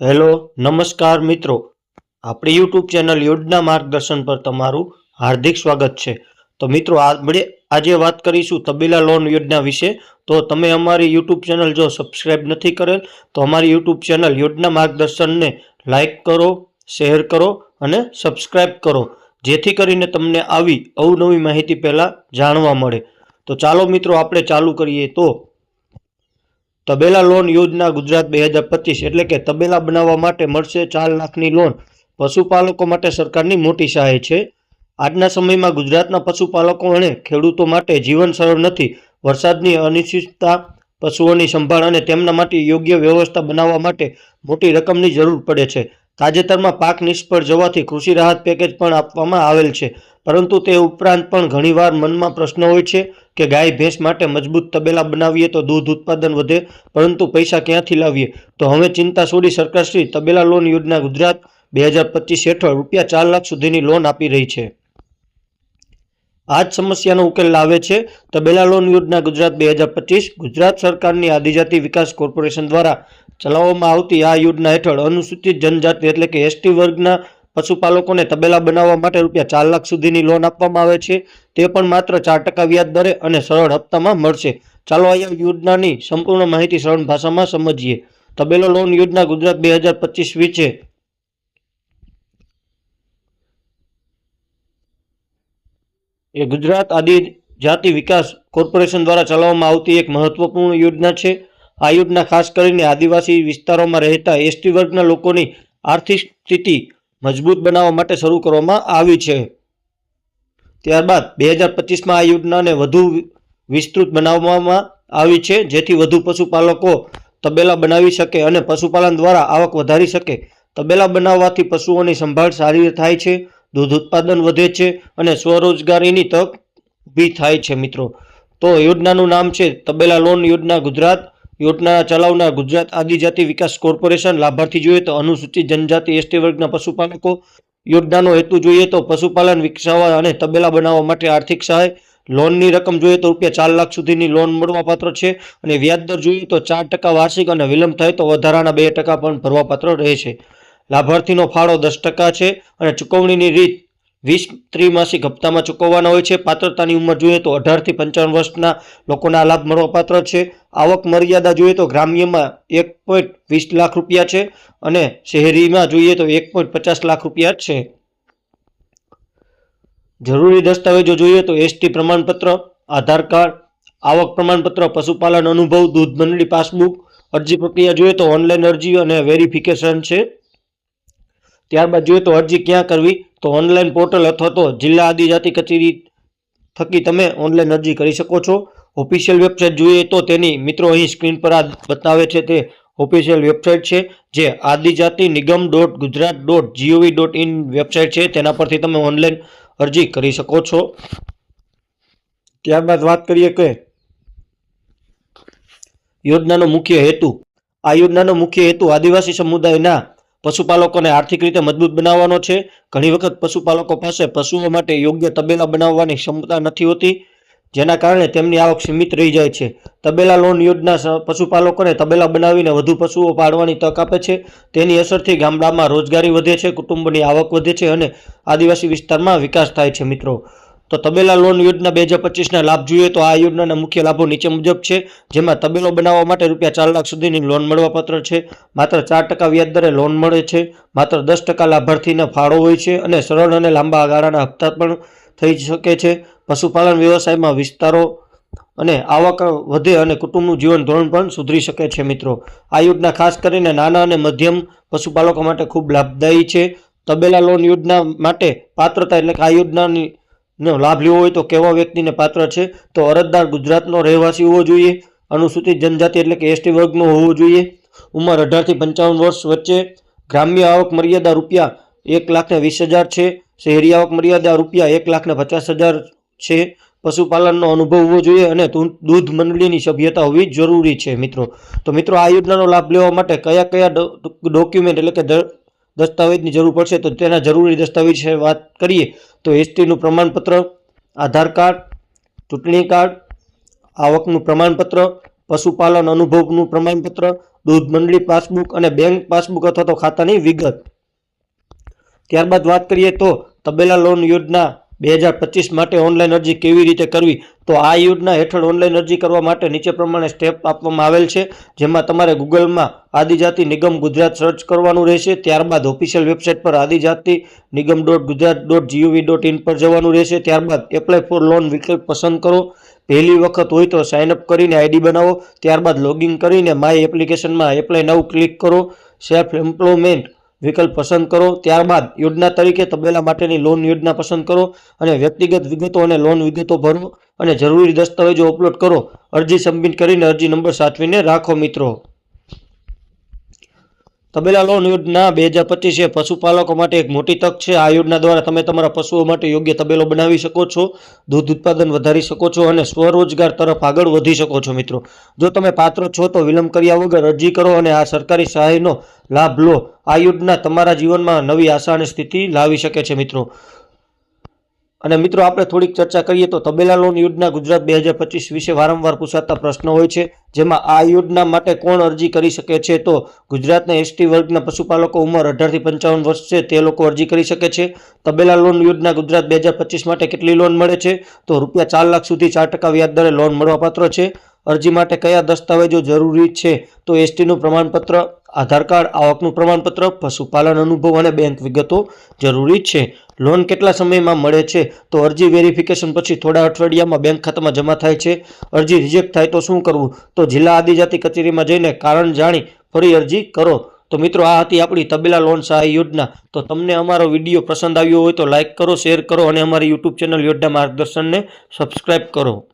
Hello, નમસ્કાર મિત્રો. આપણી યુટ્યુબ ચેનલ યોજના માર્ગદર્શન પર તમારું હાર્દિક સ્વાગત છે. તો મિત્રો આપણે આજે વાત કરીશું તબેલા લોન યોજના વિશે. તો તમે અમારી યુટ્યુબ ચેનલ જો સબસ્ક્રાઈબ નથી કરેલ, તો અમારી યુટ્યુબ ચેનલ યોજના માર્ગદર્શનને લાઈક કરો, શેર કરો અને સબસ્ક્રાઈબ કરો. જેથી કરીને તમને આવી અવનવી માહિતી પહેલાં જાણવા મળે. તો ચાલો મિત્રો, આપણે ચાલુ કરીએ. તો તબેલા લોન યોજના ગુજરાત બે હજાર પચીસ એટલે કે તબેલા બનાવવા માટે મળશે ચાર લાખની લોન. પશુપાલકો માટે સરકારની મોટી સહાય છે. આજના સમયમાં ગુજરાતના પશુપાલકો અને ખેડૂતો માટે જીવન સરળ નથી. વરસાદની અનિશ્ચિતતા, પશુઓની સંભાળ અને તેમના માટે યોગ્ય વ્યવસ્થા બનાવવા માટે મોટી રકમની જરૂર પડે છે. તાજેતરમાં પાક નિષ્ફળ જવાથી કૃષિ રાહત પેકેજ પણ આપવામાં આવેલ છે. પરંતુ તે ઉપરાંત પણ ઘણીવાર મનમાં પ્રશ્ન હોય છે કે ગાય ભેંસ માટે મજબૂત તબેલા બનાવીએ તો દૂધ ઉત્પાદન વધે, પરંતુ પૈસા ક્યાંથી લાવીએ? તો હવે ચિંતા છોડી સરકારશ્રી તબેલા લોન યોજના ગુજરાત બે હેઠળ રૂપિયા ચાર લાખ સુધીની લોન આપી રહી છે. આ જ સમસ્યાનો ઉકેલ લાવે છે તબેલા લોન યોજના ગુજરાત બે હજાર પચીસ. ગુજરાત સરકારની આદિજાતિ વિકાસ કોર્પોરેશન દ્વારા ચલાવવામાં આવતી આ યોજના હેઠળ અનુસૂચિત જનજાતિ એટલે કે એસટી વર્ગના પશુપાલકોને તબેલા બનાવવા માટે રૂપિયા ચાર લાખ સુધીની લોન આપવામાં આવે છે. તે પણ માત્ર ચાર ટકા વ્યાજ દરે અને સરળ હપ્તામાં મળશે. ચાલો અહીંયા યોજનાની સંપૂર્ણ માહિતી સરળ ભાષામાં સમજીએ. તબેલો લોન યોજના ગુજરાત બે હજાર પચીસ વિશે. એ ગુજરાત આદિજાતિ વિકાસ કોર્પોરેશન દ્વારા ચલાવવામાં આવતી એક મહત્વપૂર્ણ યોજના છે. આ યોજના ખાસ કરીને આદિવાસી વિસ્તારોમાં રહેતા એસટી વર્ગના લોકોની આર્થિક સ્થિતિ મજબૂત બનાવવા માટે શરૂ કરવામાં આવી છે. ત્યારબાદ બે હજાર પચીસમાં આ યોજનાને વધુ વિસ્તૃત બનાવવામાં આવી છે, જેથી વધુ પશુપાલકો તબેલા બનાવી શકે અને પશુપાલન દ્વારા આવક વધારી શકે. તબેલા બનાવવાથી પશુઓની સંભાળ સારી થાય છે, દૂધ ઉત્પાદન વધે છે અને સ્વરોજગારીની તક ઊભી થાય છે મિત્રો. તો યોજનાનું નામ છે તબેલા લોન યોજના ગુજરાત. યોજના ચલાવનાર ગુજરાત આદિજાતિ વિકાસ કોર્પોરેશન લાભાર્થી જોઈએ તો અનુસૂચિત જનજાતિ એસટી વર્ગના પશુપાલકો યોજનાનો હેતુ જોઈએ તો પશુપાલન વિકસાવવા અને તબેલા બનાવવા માટે આર્થિક સહાય. લોનની રકમ જોઈએ તો રૂપિયા ચાર લાખ સુધીની લોન મળવાપાત્ર છે અને વ્યાજદર જોઈએ તો ચાર ટકા વાર્ષિક અને વિલંબ થાય તો વધારાના બે ટકા પણ ભરવાપાત્ર રહે છે. લાભાર્થીનો ફાળો દસ ટકા છે અને ચૂકવણીની રીત વીસ ત્રિમાસિક હપ્તામાં ચૂકવવાના હોય છે. પાત્રતાની ઉંમર જોઈએ તો અઢારથી પંચાવન વર્ષના લોકોના લાભ મળવાપાત્ર છે. આવક મર્યાદા જોઈએ તો ગ્રામ્યમાં એક પોઈન્ટ વીસ લાખ રૂપિયા છે અને શહેરીમાં જોઈએ તો એક પોઈન્ટ પચાસ લાખ રૂપિયા છે. જરૂરી દસ્તાવેજો જોઈએ તો એસટી પ્રમાણપત્ર, આધાર કાર્ડ, આવક પ્રમાણપત્ર, પશુપાલન અનુભવ, દૂધ મંડળી પાસબુક, અરજી પ્રક્રિયા જોઈએ તો ઓનલાઈન અરજી અને વેરિફિકેશન છે. ત્યારબાદ જોઈએ તો અરજી ક્યાં કરવી? તો ઓનલાઈન પોર્ટલ અથવા તો જિલ્લા આદિજાતિ કચેરી થકી તમે ઓનલાઈન અરજી કરી શકો છો. ઓફિશિયલ વેબસાઇટ જોઈએ તો તેની મિત્રો અહીં સ્ક્રીન પર આ બતાવે છે તે ઓફિશિયલ વેબસાઇટ છે, જે Adijati Nigam dot Gujarat dot G O V dot in website છે. તેના પરથી તમે ઓનલાઈન અરજી કરી શકો છો. ત્યારબાદ વાત કરીએ કે યોજનાનો મુખ્ય હેતુ. આ યોજનાનો મુખ્ય હેતુ આદિવાસી સમુદાયના પશુપાલકોને આર્થિક રીતે મજબૂત બનાવવાનો છે. ઘણી વખત પશુપાલકો પાસે પશુઓ માટે યોગ્ય તબેલા બનાવવાની ક્ષમતા નથી હોતી, જેના કારણે તેમની આવક સીમિત રહી જાય છે. તબેલા લોન યોજના પશુપાલકોને તબેલા બનાવીને વધુ પશુઓ પાળવાની તક આપે છે. તેની અસરથી ગામડામાં રોજગારી વધે છે, કુટુંબની આવક વધે છે અને આદિવાસી વિસ્તારમાં વિકાસ થાય છે, મિત્રો. તો તબેલા લોન યોજના બે હજાર પચીસના લાભ જોઈએ તો આ યોજનાના મુખ્ય લાભો નીચે મુજબ છે, જેમાં તબેલો બનાવવા માટે રૂપિયા ચાર લાખ સુધીની લોન મળવાપાત્ર છે, માત્ર ચાર ટકા વ્યાજ દરે લોન મળે છે, માત્ર દસ ટકા લાભાર્થીને ફાળો હોય છે અને સરળ અને લાંબા ગાળાના હપ્તા પણ થઈ શકે છે. પશુપાલન વ્યવસાયમાં વિસ્તારો અને આવક વધે અને કુટુંબનું જીવન ધોરણ પણ સુધરી શકે છે મિત્રો. આ યોજના ખાસ કરીને નાના અને મધ્યમ પશુપાલકો માટે ખૂબ લાભદાયી છે. તબેલા લોન યોજના માટે પાત્રતા એટલે કે આ યોજનાની નો લાભ લેવો હોય તો કેવા વ્યક્તિને પાત્ર છે? તો અરજદાર ગુજરાતનો રહેવાસી હોવો જોઈએ. અનુસૂચિત જનજાતિ એટલે કે એસટી વર્ગનો હોવો જોઈએ. ઉંમર અઢારથી પંચાવન વર્ષ વચ્ચે. ગ્રામ્ય આવક મર્યાદા રૂપિયા એક લાખને વીસ હજાર છે. શહેરી આવક મર્યાદા રૂપિયા એક લાખને પચાસ હજાર છે. પશુપાલનનો અનુભવ હોવો જોઈએ અને દૂધ મંડળીની સભ્યતા હોવી જરૂરી છે મિત્રો. તો મિત્રો, આ યોજનાનો લાભ લેવા માટે કયા કયા ડોક્યુમેન્ટ એટલે કે દસ્તાવેજની જરૂર પડશે તો તેના જરૂરી દસ્તાવેજ વિશે વાત કરીએ તો એસટીનું પ્રમાણપત્ર, આધાર કાર્ડ, ચૂંટણી કાર્ડ, આવકનું પ્રમાણપત્ર, પશુપાલન અનુભવનું પ્રમાણપત્ર, દૂધ મંડળી પાસબુક અને બેંક પાસબુક અથવા તો ખાતાની વિગત. ત્યારબાદ વાત કરીએ તો તબેલા લોન યોજના બે હજાર પચીસ માટે ઓનલાઈન અરજી કેવી રીતે કરવી? તો આ યોજના હેઠળ ઓનલાઈન અરજી કરવા માટે નીચે પ્રમાણે સ્ટેપ આપવામાં આવેલ છે, જેમાં તમારે ગૂગલમાં આદિજાતિ નિગમ ગુજરાત સર્ચ કરવાનું રહેશે, ત્યારબાદ ઓફિશિયલ વેબસાઇટ પર Adijati Nigam dot Gujarat dot G O V dot in પર જવાનું રહેશે, ત્યારબાદ એપ્લાય ફોર લોન વિકલ્પ પસંદ કરો, પહેલી વખત હોય તો સાઇન અપ કરીને આઈડી બનાવો, ત્યારબાદ લોગિન કરીને માય એપ્લિકેશનમાં એપ્લાય નવ ક્લિક કરો સેલ્ફ એમ્પ્લોયમેન્ટ વિકલ્પ પસંદ કરો. ત્યારબાદ યોજના તરીકે તબેલા માટેની લોન યોજના પસંદ કરો અને વ્યક્તિગત વિગતો અને લોન વિગતો ભરો અને જરૂરી દસ્તાવેજો અપલોડ કરો. અરજી સબમિટ કરીને અરજી નંબર સાચવીને રાખો મિત્રો. તબેલા લોન યોજના બે હજાર પચીસ પશુપાલકો માટે એક મોટી તક છે. આ યોજના દ્વારા તમે તમારા પશુઓ માટે યોગ્ય તબેલો બનાવી શકો છો, દૂધ ઉત્પાદન વધારી શકો છો અને સ્વરોજગાર તરફ આગળ વધી શકો છો મિત્રો. જો તમે પાત્ર છો તો વિલંબ કર્યા વગર અરજી કરો અને આ સરકારી સહાયનો લાભ લો. આ યોજના તમારા જીવનમાં નવી આશા અને સ્થિતિ લાવી શકે છે મિત્રો. અને મિત્રો, આપણે થોડીક ચર્ચા કરીએ તો તબેલા લોન યોજના ગુજરાત બે હજાર પચીસ વિશે વારંવાર પૂછાતા પ્રશ્નો હોય છે, જેમાં આ યોજના માટે કોણ અરજી કરી શકે છે? તો ગુજરાતના એસટી વર્ગના પશુપાલકો ઉંમર અઢારથી પંચાવન વર્ષ છે, તે લોકો અરજી કરી શકે છે. તબેલા લોન યોજના ગુજરાત બે હજાર પચીસ માટે કેટલી લોન મળે છે? તો રૂપિયા ચાર લાખ સુધી ચાર ટકા વ્યાજ દરે લોન મળવાપાત્ર છે. અરજી માટે કયા દસ્તાવેજો જરૂરી છે? તો એસટીનું પ્રમાણપત્ર, આધાર કાર્ડ, આવકનું પ્રમાણપત્ર, પશુપાલન અનુભવ અને બેંક વિગતો જરૂરી છે. લોન કેટલા સમયમાં મળે છે? તો અરજી વેરિફિકેશન પછી થોડા અઠવાડિયામાં બેંક ખાતામાં જમા થાય છે. અરજી રિજેક્ટ થાય તો શું કરવું? તો જિલ્લા આદિજાતિ કચેરીમાં જઈને કારણ જાણી ફરી અરજી કરો. તો મિત્રો, આ હતી આપણી તબેલા લોન સહાય યોજના. તો તમને અમારો વીડિયો પસંદ આવ્યો હોય તો લાઇક કરો, શેર કરો અને અમારી યુટ્યુબ ચેનલ યોજના માર્ગદર્શનને સબસ્ક્રાઇબ કરો.